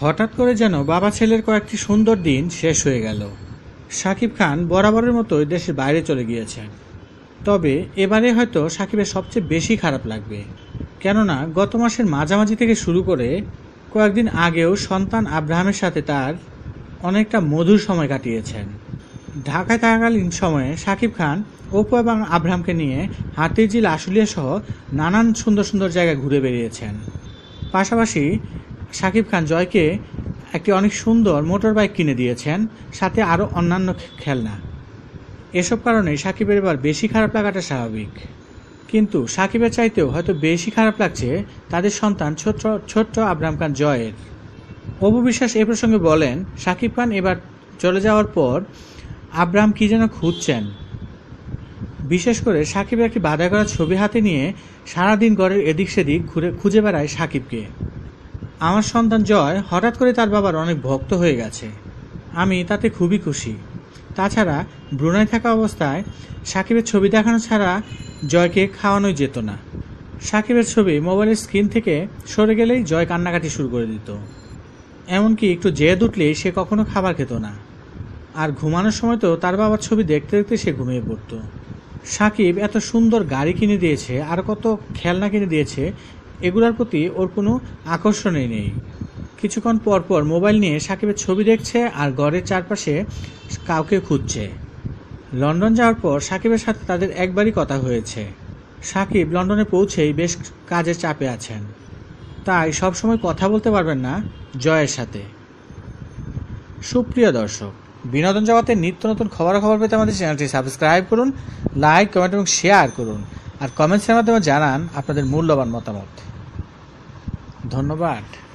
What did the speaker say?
হঠাৎ করে যেন বাবা ছেলের কয়েকটি সুন্দর দিন শেষ হয়ে গেল। সাকিব খান বরাবরের মতোই দেশের বাইরে চলে গিয়েছেন। তবে এবারে হয়তো সাকিবের সবচেয়ে বেশি খারাপ লাগবে। কেননা গত মাসের মাঝামাঝি থেকে শুরু করে কয়েকদিন আগেও সন্তান আব্রাহামের সাথে তার অনেকটা মধুর সময় কাটিয়েছেন। ঢাকায় থাকাকালীন সময়ে সাকিব খান, অপু এবং আব্রাহামকে নিয়ে হাতিরঝিল আশুলিয়া সহ নানান সুন্দর সুন্দর জায়গায় ঘুরে বেরিয়েছেন পাশাপাশি সাকিব খান জয়কে একটি অনেক সুন্দর মোটর বাইক কিনে দিয়েছেন, সাথে আরও অন্যান্য খেলনা। এসব কারণে সাকিবের এবার বেশি খারাপ লাগাটা স্বাভাবিক। কিন্তু সাকিবের চাইতেও হয়তো বেশি খারাপ লাগছে তাদের সন্তান ছোট্ট ছোট্ট আব্রাহাম খান জয়ের। অপু বিশ্বাস এ প্রসঙ্গে বলেন সাকিব খান এবার চলে যাওয়ার পর আব্রাহাম কি যেন খুঁজছেন। বিশেষ করে সাকিবের একটি বাধা করা ছবি হাতে নিয়ে সারাদিন ঘরের এদিক সেদিক ঘুরে, খুঁজে বেড়ায় সাকিবকে আমার সন্তান জয় হঠাৎ করে তার বাবার অনেক ভক্ত হয়ে গেছে। আমি তাতে খুবই খুশি। তাছাড়া ব্রুনায় থাকা অবস্থায় সাকিবের ছবি দেখানো ছাড়া জয়কে খাওয়ানোই যেত না। সাকিবের ছবি মোবাইলের স্ক্রিন থেকে সরে গেলেই জয় কান্নাকাটি শুরু করে দিত। এমনকি একটু জেদ উঠলেই সে কখনো খাবার খেত না। আর ঘুমানোর সময় তো তার বাবার ছবি দেখতে দেখতে সে ঘুমিয়ে পড়তো। সাকিব এত সুন্দর গাড়ি কিনে দিয়েছে, আর কত খেলনা কিনে দিয়েছে এগুলোর প্রতি ওর কোনো আকর্ষণই নেই। কিছুক্ষণ পর পর মোবাইল নিয়ে সাকিবের ছবি দেখছে আর ঘরের চারপাশে কাউকে খুঁজছে। লন্ডন যাওয়ার পর সাকিবের সাথে তাদের একবারই কথা হয়েছে। সাকিব লন্ডনে পৌঁছেই বেশ কাজের চাপে আছেন। তাই সবসময় কথা বলতে পারবেন না জয়ের সাথে। সুপ্রিয় দর্শক, বিনোদন জগতের নিত্য নতুন খবরাখবর পেতে আমাদের চ্যানেলটি সাবস্ক্রাইব করুন, লাইক, কমেন্ট এবং শেয়ার করুন। আর কমেন্টসের মাধ্যমে জানান আপনাদের মূল্যবান মতামত। ধন্যবাদ।